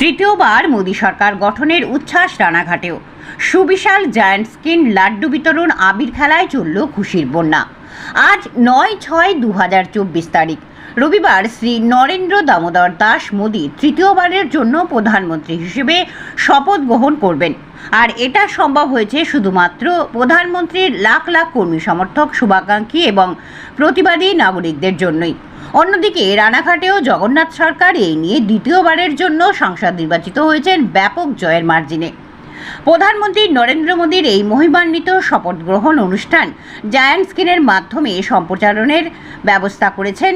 তৃতীয়বার মোদী সরকার গঠনের উচ্ছ্বাস রানাঘাটেও। সুবিশাল জায়ান্ট স্কিন লাড্ডু বিতরণ আবির খেলায় চলল খুশির বন্যা। আজ নয় ছয় দু হাজার চব্বিশ তারিখ। রবিবার শ্রী নরেন্দ্র দামোদর দাস মোদী তৃতীয়বারের জন্য প্রধানমন্ত্রী হিসেবে শপথ গ্রহণ করবেন। আর এটা সম্ভব হয়েছে শুধুমাত্র প্রধানমন্ত্রীর লাখ লাখ কর্মী সমর্থক, শুভাকাঙ্ক্ষী এবং প্রতিবাদী নাগরিকদের জন্যই। অন্যদিকে রানাঘাটেও জগন্নাথ সরকার এই নিয়ে দ্বিতীয়বারের জন্য সংসদ নির্বাচিত হয়েছেন ব্যাপক জয়ের মার্জিনে। প্রধানমন্ত্রী নরেন্দ্র মোদীর এই মহিমান্বিত শপথ গ্রহণ অনুষ্ঠান জায়ান্ট স্ক্রিনের মাধ্যমে সম্প্রচারণের ব্যবস্থা করেছেন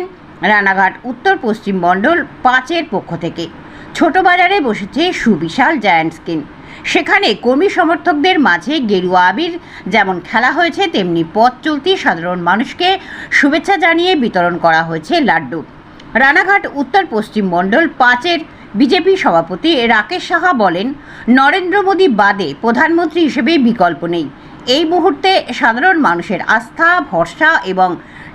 রানাঘাট উত্তর পশ্চিম মণ্ডল পাঁচের পক্ষ থেকে। ছোট বাজারে বসেছে সুবিশাল জায়ান্ট স্ক্রিন। সেখানে কর্মী সমর্থকদের মাঝে গেরুয়া আবির, যেমন খেলা হয়েছে, তেমনি পথ চলতি সাধারণ মানুষকে শুভেচ্ছা জানিয়ে বিতরণ করা হয়েছে লাড্ডু। রানাঘাট উত্তর পশ্চিম মণ্ডল পাঁচের বিজেপি সভাপতি রাকেশ সাহা বলেন, নরেন্দ্র মোদী বাদে প্রধানমন্ত্রী হিসেবে বিকল্প নেই। এই মুহূর্তে সাধারণ মানুষের আস্থা, ভরসা এবং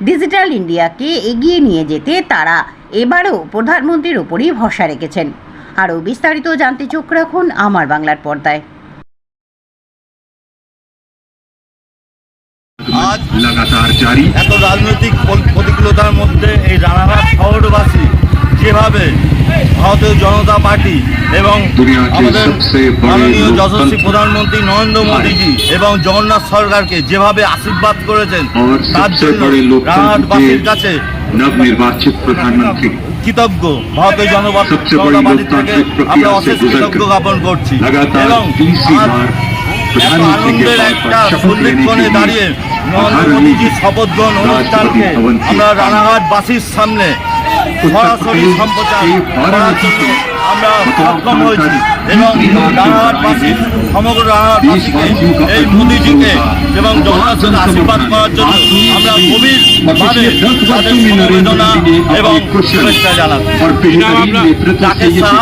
ডিজিটাল ইন্ডিয়াকে এগিয়ে নিয়ে যেতে তারা এবারও প্রধানমন্ত্রীর ওপরই ভরসা রেখেছেন। আরও বিস্তারিত জানতে চোখ রাখুন আমার বাংলার পর্দায়। আজ লাগাতার জারি। এত রাজনৈতিক প্রতিকূলতার মধ্যে এই রানাঘাট শহরবাসী যেভাবে ভারতীয় জনতা পার্টি এবং আমাদের মাননীয় যশস্বী প্রধানমন্ত্রী নরেন্দ্র মোদীজি এবং জগন্নাথ সরকারকে যেভাবে আশীর্বাদ করেছেন তার জন্য রানাঘাটবাসীর কাছে নবনির্বাচিত প্রধানমন্ত্রী কৃতজ্ঞ। ভারতের জনগণ জনতাবাদী থেকে আমরা অশেষ কৃতজ্ঞ জ্ঞাপন করছি। এবং আনন্দের একটা সন্ধিক্ষণে দাঁড়িয়ে নরেন্দ্র মোদীজির শপথ গ্রহণ অনুষ্ঠানকে আমরা রানাঘাটবাসীর সামনে সরাসরি সম্প্রচার আমরা সক্ষম হয়েছি এবং রানাঘাটবাসী সমগ্র রানাঘাটবাসীকে এই মোদিজিকে এবং জগন্নাথের আশীর্বাদ করার জন্য আমরা গভীরভাবে তাদের সমবেদনা এবং শুভেচ্ছা জানাচ্ছি।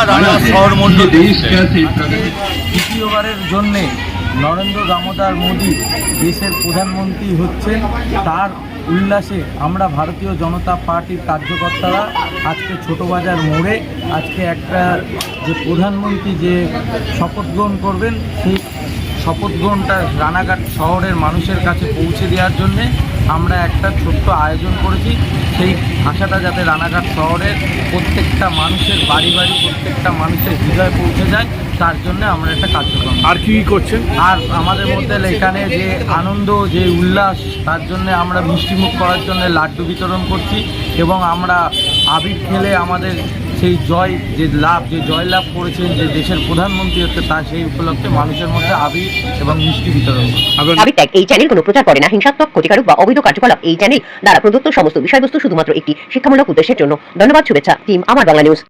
রানা শহর মন্ডল দ্বিতীয়বারের জন্যে নরেন্দ্র দামোদর মোদী দেশের প্রধানমন্ত্রী হচ্ছেন। তার উল্লাসে আমরা ভারতীয় জনতা পার্টির কার্যকর্তারা আজকে ছোটবাজার মোড়ে আজকে একটা যে প্রধানমন্ত্রী যে শপথ গ্রহণ করবেন, সেই শপথ গ্রহণটা রানাঘাট শহরের মানুষের কাছে পৌঁছে দেওয়ার জন্যে আমরা একটা ছোট্ট আয়োজন করেছি। সেই ভাষাটা যাতে রানাঘাট শহরের প্রত্যেকটা মানুষের বাড়ি বাড়ি প্রত্যেকটা মানুষের হৃদয়ে পৌঁছে যায় তার জন্য আমরা একটা কার্যক্রম আর কি কি করছেন? আর আমাদের মধ্যে এখানে যে আনন্দ যে উল্লাস তার জন্য আমরা মিষ্টিমুখ করার জন্য লাড্ডু বিতরণ করছি এবং আমরা আবির খেলে আমাদের সেই জয় যে লাভ যে জয় লাভ করেছেন যে দেশের প্রধানমন্ত্রী হচ্ছে তা সেই উপলক্ষে মানুষের মধ্যে আবির এবং মিষ্টি বিতরণ। আবির এই চ্যানেল কোনো প্রচার করে না। হিংসাত্মক ক্ষতিকারক বা অবৈধ কার্যকলাপ এই চ্যানেল দ্বারা প্রদত্ত সমস্ত বিষয়বস্তু শুধুমাত্র একটি শিক্ষামূলক উদ্দেশ্যের জন্য। ধন্যবাদ শুভেচ্ছা টিম আমার বাংলা নিউজ।